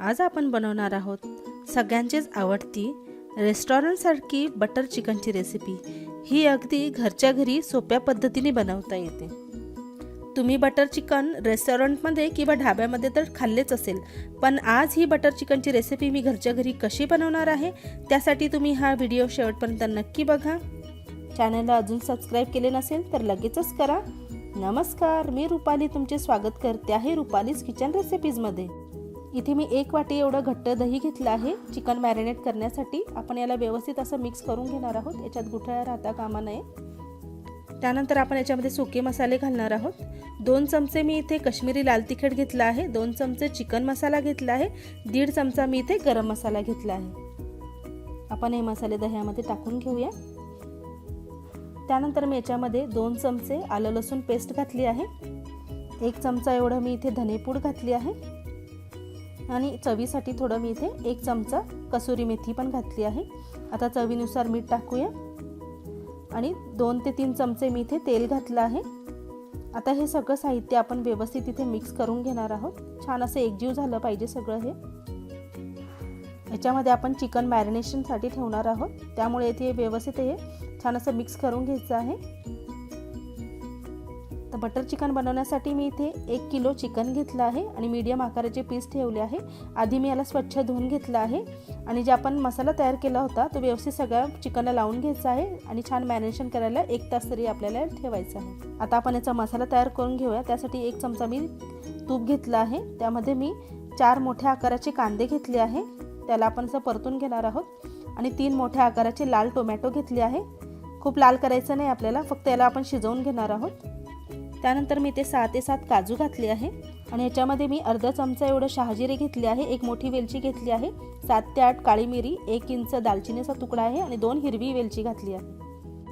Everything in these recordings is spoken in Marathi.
आज आपण बनवणार आहोत सगळ्यांचीच आवडती रेस्टॉरंटसारखी बटर चिकनची रेसिपी ही अगदी घरच्या घरी सोप्या पद्धतीने बनवता येते. तुम्ही बटर चिकन रेस्टॉरंटमध्ये किंवा ढाब्यामध्ये तर खाल्लेच असेल पण आज ही बटर चिकनची रेसिपी मी घरच्या घरी कशी बनवणार आहे त्यासाठी तुम्ही हा व्हिडिओ शेवटपर्यंत नक्की बघा. चॅनलला अजून सबस्क्राईब केले नसेल तर लगेचच करा. नमस्कार मी रुपाली. तुमचे स्वागत करते आहे रुपालीज किचन रेसिपीजमध्ये इथे मी एक वाटी एवढं घट्ट दही घेतलं आहे. चिकन मॅरिनेट करण्यासाठी आपण याला व्यवस्थित असं मिक्स करून घेणार आहोत. याच्यात गुठळ्या राहता कामा नये. त्यानंतर आपण याच्यामध्ये सुके मसाले घालणार आहोत. दोन चमचे मी इथे कश्मीरी लाल तिखट घेतला आहे. दोन चमचे चिकन मसाला घेतला आहे. दीड चमचा मी इथे गरम मसाला घेतला आहे. आपण हे मसाले दह्यामध्ये टाकून घेऊया. त्यानंतर मी याच्यामध्ये दोन चमचे आलं लसूण पेस्ट घातली आहे. एक चमचा एवढं मी इथे धनेपूड घातली आहे. आणि चवीसाठी थोडं मी इथे एक चमचा कसुरी मेथी पण घातली आहे. आता चवीनुसार मीठ टाकूया. आणि दोन ते तीन चमचे मी इथे तेल घातलं आहे. आता हे सगळं साहित्य आपण व्यवस्थित इथे मिक्स करून घेणार आहोत. छान असं एकजीव झालं पाहिजे सगळं हे. याच्यामध्ये आपण चिकन मॅरिनेशनसाठी ठेवणार आहोत. त्यामुळे इथे व्यवस्थित हे छान असं मिक्स करून घ्यायचं आहे. तर बटर चिकन बनवण्यासाठी मी इथे एक किलो चिकन घेतलं आहे आणि मीडियम आकाराचे पीस ठेवले आहे. आधी मी याला स्वच्छ धुवून घेतलं आहे. आणि जे आपण मसाला तयार केला होता तो व्यवस्थित सगळ्या चिकनला लावून घ्यायचा आहे आणि छान मॅरिनेशन करायला एक तास तरी आपल्याला ठेवायचं आहे. आता आपण याचा मसाला तयार करून घेऊया. त्यासाठी एक चमचा मी तूप घेतलं आहे. त्यामध्ये मी चार मोठ्या आकाराचे कांदे घेतले आहे. त्याला आपण असं परतून घेणार आहोत. आणि तीन मोठ्या आकाराचे लाल टोमॅटो घेतले आहे. खूप लाल करायचं नाही आपल्याला. फक्त याला आपण शिजवून घेणार आहोत. त्यानंतर मी ते सहा ते सात काजू घातले आहे. आणि याच्यामध्ये मी अर्धा चमचा एवढं शहाजिरे घेतले आहे. एक मोठी वेलची घेतली आहे. सात ते आठ काळी मिरी एक इंच दालचिनीचा तुकडा आहे. आणि दोन हिरवी वेलची घातली आहे.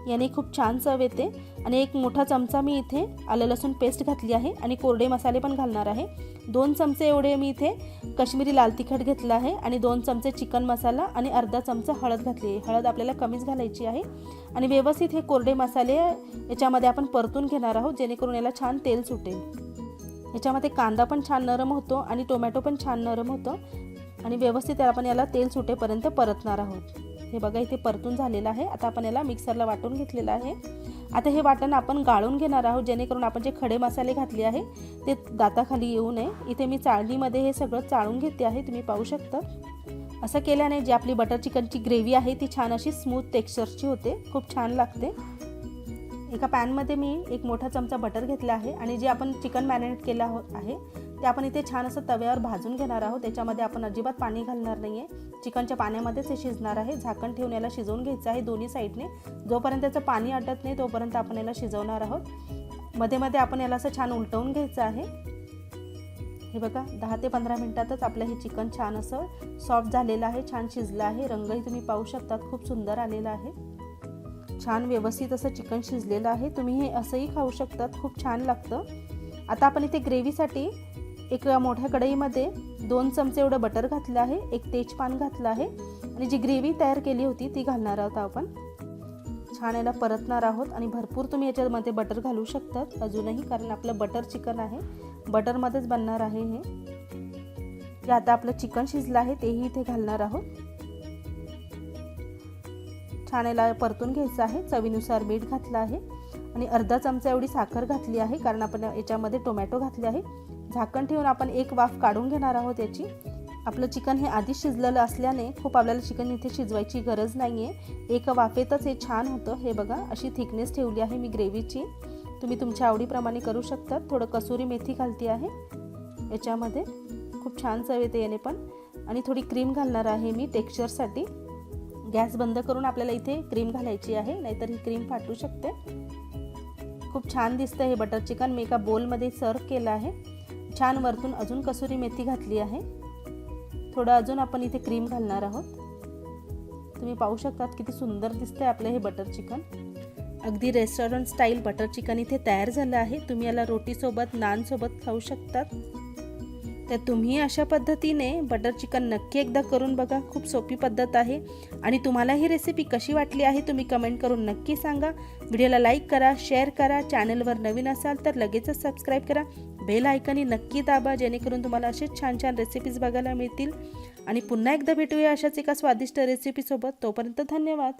याने खूप छान चव येते. आणि एक मोठा चमचा मी इथे आलं लसूण पेस्ट घातली आहे आणि कोरडे मसाले पण घालणार आहे. दोन चमचे एवढे मी इथे कश्मीरी लाल तिखट घेतलं आहे आणि दोन चमचे चिकन मसाला आणि अर्धा चमचा हळद घातली आहे. हळद आपल्याला कमीच घालायची आहे. आणि व्यवस्थित हे कोरडे मसाले याच्यामध्ये आपण परतून घेणार आहोत जेणेकरून याला छान तेल सुटेल. याच्यामध्ये कांदा पण छान नरम होतो आणि टोमॅटो पण छान नरम होतं. आणि व्यवस्थित आपण याला तेल सुटेपर्यंत परतणार आहोत. हे बघा इथे परतून झालेलं आहे. आता आपण याला मिक्सरला वाटून घेतलेलं आहे. आता हे वाटण आपण गाळून घेणार आहोत जेणेकरून आपण जे खडे मसाले घातले आहे ते दाताखाली येऊ नये. इथे मी चाळणीमध्ये हे सगळं चाळून घेते आहे तुम्ही पाहू शकता. असं केल्याने जी आपली बटर चिकनची ग्रेव्ही आहे ती छान अशी स्मूथ टेक्स्चरची होते. खूप छान लागते. एका पॅनमध्ये मी एक मोठा चमचा बटर घेतला आहे आणि जे आपण चिकन मॅरिनेट केलं हो आहे ते आपण इथे छान असं तव्यावर भाजून घेणार आहोत. त्याच्यामध्ये आपण अजिबात पाणी घालणार नाही आहे चिकनच्या पाण्यामध्येच हे शिजणार आहे. झाकण ठेवून याला शिजवून घ्यायचं आहे दोन्ही साईडने. जोपर्यंत त्याचं पाणी आटत नाही तोपर्यंत आपण याला शिजवणार आहोत. मध्ये मध्ये आपण याला असं छान उलटवून घ्यायचं आहे. हे बघा दहा ते पंधरा मिनटातच आपलं हे चिकन छान असं सॉफ्ट झालेलं आहे छान शिजलं आहे. रंगही तुम्ही पाहू शकतात खूप सुंदर आलेला आहे. छान व्यवस्थित असं चिकन शिजलेलं आहे. तुम्ही हे असंही खाऊ शकतात खूप छान लागतं. आता आपण इथे ग्रेव्हीसाठी एक मोठ्या कढईमध्ये दोन चमचे एवढं बटर घातलं आहे एक तेजपान घातलं आहे. आणि जी ग्रेव्ही तयार केली होती ती घालणार आहोत आपण. छान याला परतणार आहोत आणि भरपूर तुम्ही याच्यामध्ये बटर घालू शकतात. अजूनही कारण आपलं बटर चिकन आहे. बटरमध्येच बनणार आहे हे. आता आपलं चिकन शिजलं आहे तेही इथे घालणार आहोत. छान याला परतून घ्यायचं आहे. चवीनुसार मीठ घातलं आहे. आणि अर्धा चमचा एवढी साखर घातली आहे कारण आपण याच्यामध्ये टोमॅटो घातले आहे. झाकण ठेवून आपण एक वाफ काढून घेणार आहोत याची. आपलं चिकन हे आधीच शिजलेलं असल्याने खूप आपल्याला चिकन इथे शिजवायची गरज नाही आहे एका वाफेतच हे छान होतं. हे बघा अशी थिकनेस ठेवली आहे मी ग्रेव्हीची. तुम्ही तुमच्या आवडीप्रमाणे करू शकता. थोडं कसुरी मेथी घालते आहे. याच्यामध्ये खूप छान चव येते याने पण. आणि थोडी क्रीम घालणार आहे मी टेक्स्चरसाठी. गॅस बंद करून आपल्याला इथे क्रीम घालायची आहे नाहीतर ही क्रीम फाटू शकते. खूप छान दिसतं हे बटर चिकन. मी एका बोलमध्ये सर्व केलं आहे. छान वरतून अजून कसुरी मेथी घातली आहे. थोडं अजून आपण इथे क्रीम घालणार आहोत. तुम्ही पाहू शकतात किती सुंदर दिसतंय आपलं हे बटर चिकन. अगदी रेस्टॉरंट स्टाईल बटर चिकन इथे तयार झालं आहे. तुम्ही याला रोटीसोबत नानसोबत खाऊ शकतात. तर तुम्ही अशा पद्धतीने बटर चिकन नक्की एकदा करून बघा. खूप सोपी पद्धत आहे. आणि तुम्हाला ही रेसिपी कशी वाटली आहे तुम्ही कमेंट करून नक्की सांगा. व्हिडिओला लाईक करा शेअर करा. चॅनलवर नवीन असाल तर लगेचच सबस्क्राईब करा. बेल आयकनी नक्की दाबा जेणेकरून तुम्हाला असेच छान छान रेसिपीज बघायला मिळतील. आणि पुन्हा एकदा भेटूया अशाच एका स्वादिष्ट रेसिपीसोबत तोपर्यंत धन्यवाद.